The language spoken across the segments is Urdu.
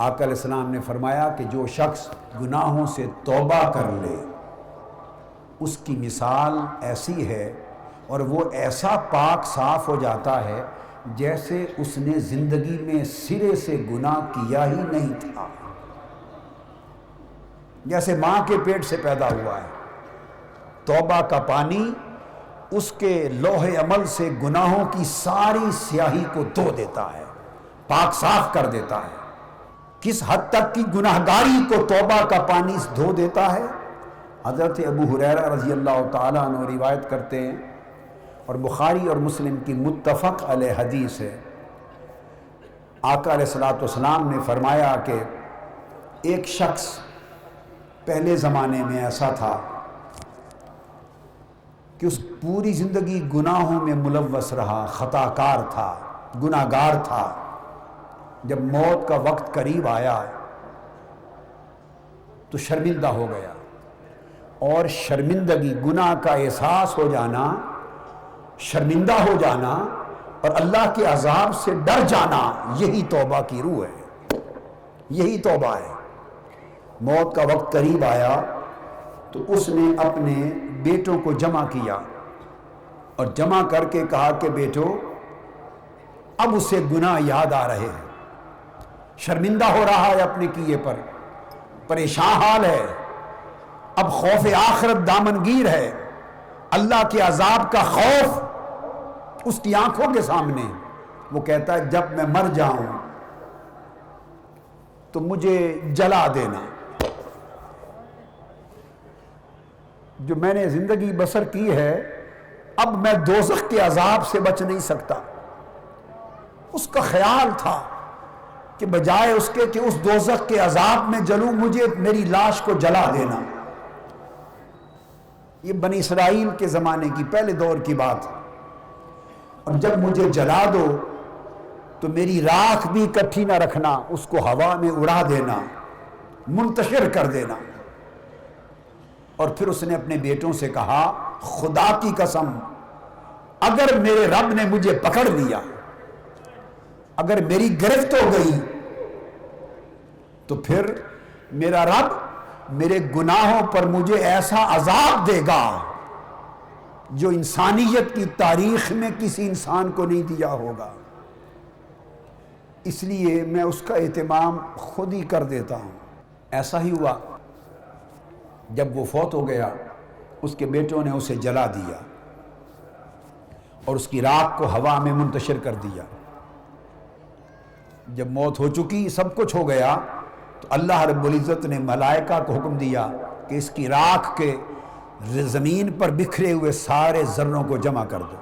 آقا علیہ السلام نے فرمایا کہ جو شخص گناہوں سے توبہ کر لے، اس کی مثال ایسی ہے اور وہ ایسا پاک صاف ہو جاتا ہے جیسے اس نے زندگی میں سرے سے گناہ کیا ہی نہیں تھا۔ جیسے ماں کے پیٹ سے پیدا ہوا ہے، توبہ کا پانی اس کے لوح عمل سے گناہوں کی ساری سیاہی کو دھو دیتا ہے، پاک صاف کر دیتا ہے۔ کس حد تک کی گناہ گاری کو توبہ کا پانی دھو دیتا ہے؟ حضرت ابو حریرہ رضی اللہ تعالیٰ عنہ روایت کرتے ہیں اور بخاری اور مسلم کی متفق علیہ حدیث ہے۔ آقا علیہ السلاۃ والسلام نے فرمایا کہ ایک شخص پہلے زمانے میں ایسا تھا کہ اس پوری زندگی گناہوں میں ملوث رہا خطا کار تھا گناہ گار تھا۔ جب موت کا وقت قریب آیا تو شرمندہ ہو گیا اور شرمندگی گناہ کا احساس ہو جانا، شرمندہ ہو جانا اور اللہ کے عذاب سے ڈر جانا یہی توبہ کی روح ہے۔ یہی توبہ ہے۔ موت کا وقت قریب آیا تو اس نے اپنے بیٹوں کو جمع کیا اور جمع کر کے کہا کہ بیٹو، اب اسے گناہ یاد آ رہے ہیں۔ شرمندہ ہو رہا ہے اپنے کیے پر۔ پریشان حال ہے۔ اب خوف آخرت دامنگیر ہے۔ اللہ کے عذاب کا خوف اس کی آنکھوں کے سامنے۔ وہ کہتا ہے، جب میں مر جاؤں تو مجھے جلا دینا۔ جو میں نے زندگی بسر کی ہے، اب میں دوزخ کے عذاب سے بچ نہیں سکتا۔ اس کا خیال تھا۔ کہ بجائے اس کے کہ اس دوزخ کے عذاب میں جلوں مجھے میری لاش کو جلا دینا۔ یہ بنی اسرائیل کے زمانے کی پہلے دور کی بات۔ اور جب مجھے جلا دو، تو میری راکھ بھی کٹھی نہ رکھنا، اس کو ہوا میں اڑا دینا، منتشر کر دینا۔ اور پھر اس نے اپنے بیٹوں سے کہا، خدا کی قسم، اگر میرے رب نے مجھے پکڑ لیا اگر میری گرفت ہو گئی، تو پھر میرا رب میرے گناہوں پر مجھے ایسا عذاب دے گا جو انسانیت کی تاریخ میں کسی انسان کو نہیں دیا ہوگا۔ اس لیے میں اس کا اہتمام خود ہی کر دیتا ہوں۔ ایسا ہی ہوا، جب وہ فوت ہو گیا، اس کے بیٹوں نے اسے جلا دیا اور اس کی راک کو ہوا میں منتشر کر دیا۔ جب موت ہو چکی، سب کچھ ہو گیا، تو اللہ رب العزت نے ملائکہ کو حکم دیا کہ اس کی راکھ کے زمین پر بکھرے ہوئے سارے ذروں کو جمع کر دو۔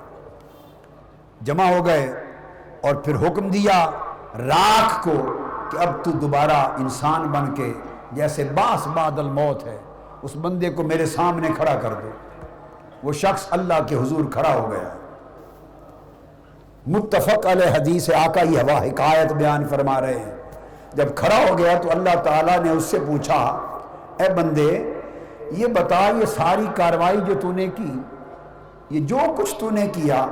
جمع ہو گئے اور پھر حکم دیا راکھ کو کہ اب تو دوبارہ انسان بن کے جیسے باس بادل موت ہے، اس بندے کو میرے سامنے کھڑا کر دو۔ وہ شخص اللہ کے حضور کھڑا ہو گیا۔ متفق علیہ حدیث آقا یہ ہوا حکایت بیان فرما رہے ہیں۔ جب کھڑا ہو گیا تو اللہ تعالیٰ نے اس سے پوچھا، اے بندے، یہ بتا، یہ ساری کاروائی جو تو نے کی، یہ جو کچھ تو نے کیا،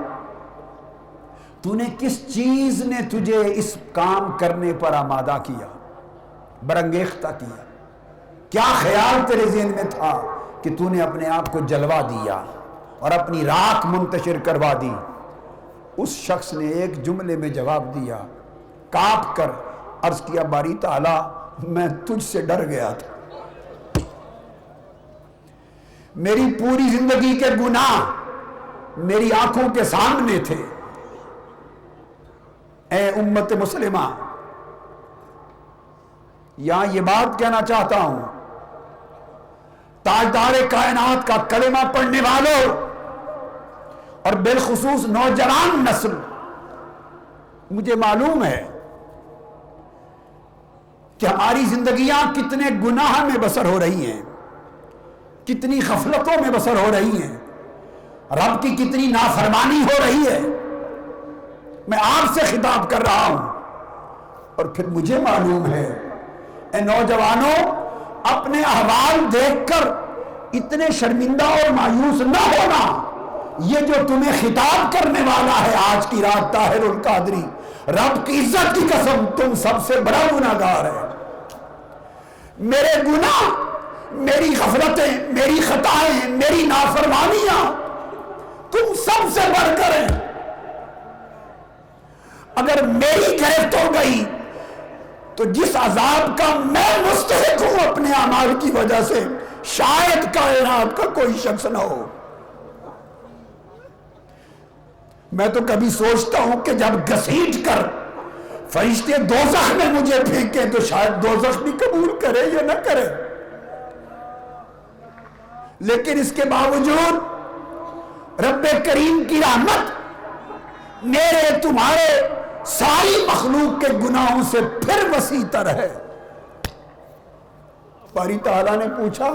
تو نے کس چیز نے تجھے اس کام کرنے پر آمادہ کیا برنگیختہ کیا؟ کیا خیال تیرے ذہن میں تھا کہ تو نے اپنے آپ کو جلوا دیا اور اپنی راک منتشر کروا دی؟ اس شخص نے ایک جملے میں جواب دیا کاپ کر عرض کیا، باری تعالیٰ، میں تجھ سے ڈر گیا تھا۔ میری پوری زندگی کے گناہ میری آنکھوں کے سامنے تھے۔ اے امت مسلمہ، یہاں یہ بات کہنا چاہتا ہوں، تاجدار کائنات کا کلمہ پڑھنے والوں اور بالخصوص نوجوان نسل۔ مجھے معلوم ہے کہ ہماری زندگیاں کتنے گناہ میں بسر ہو رہی ہیں، کتنی غفلتوں میں بسر ہو رہی ہیں۔ رب کی کتنی نافرمانی ہو رہی ہے۔ میں آپ سے خطاب کر رہا ہوں۔ اور پھر مجھے معلوم ہے، اے نوجوانوں، اپنے احوال دیکھ کر اتنے شرمندہ اور مایوس نہ ہونا۔ یہ جو تمہیں خطاب کرنے والا ہے آج کی رات، طاہر القادری، رب کی عزت کی قسم، تم سب سے بڑا گناہگار ہے۔ میرے گناہ، میری غفلتیں، میری خطائیں، میری نافرمانیاں تم سب سے بڑھ کر ہیں۔ اگر میری گرفت ہو گئی، تو جس عذاب کا میں مستحق ہوں اپنے اعمال کی وجہ سے، شاید کائنات کا کوئی شخص نہ ہو۔ میں تو کبھی سوچتا ہوں کہ جب گسیٹ کر فرشتے دوزخ میں مجھے پھینکے تو شاید دوزخ بھی قبول کرے یا نہ کرے۔ لیکن اس کے باوجود رب کریم کی رحمت میرے تمہارے ساری مخلوق کے گناہوں سے پھر وسیع تر ہے۔ باری تعالیٰ نے پوچھا،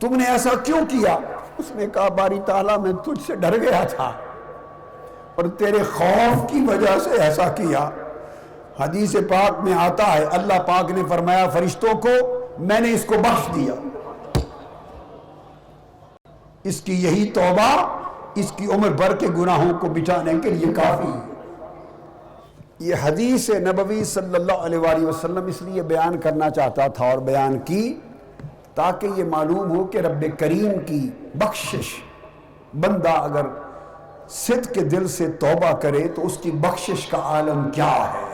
تم نے ایسا کیوں کیا؟ اس نے کہا، باری تعالیٰ، میں تجھ سے ڈر گیا تھا اور تیرے خوف کی وجہ سے ایسا کیا۔ حدیث پاک میں آتا ہے، اللہ پاک نے فرمایا، فرشتوں کو میں نے اس کو بخش دیا۔ اس کی یہی توبہ، اس کی عمر بھر کے گناہوں کو بچانے کے لیے کافی یہ حدیث نبوی صلی اللہ علیہ وآلہ وسلم اس لیے بیان کرنا چاہتا تھا اور بیان کی تاکہ یہ معلوم ہو کہ رب کریم کی بخشش بندہ اگر صدق کے دل سے توبہ کرے تو اس کی بخشش کا عالم کیا ہے؟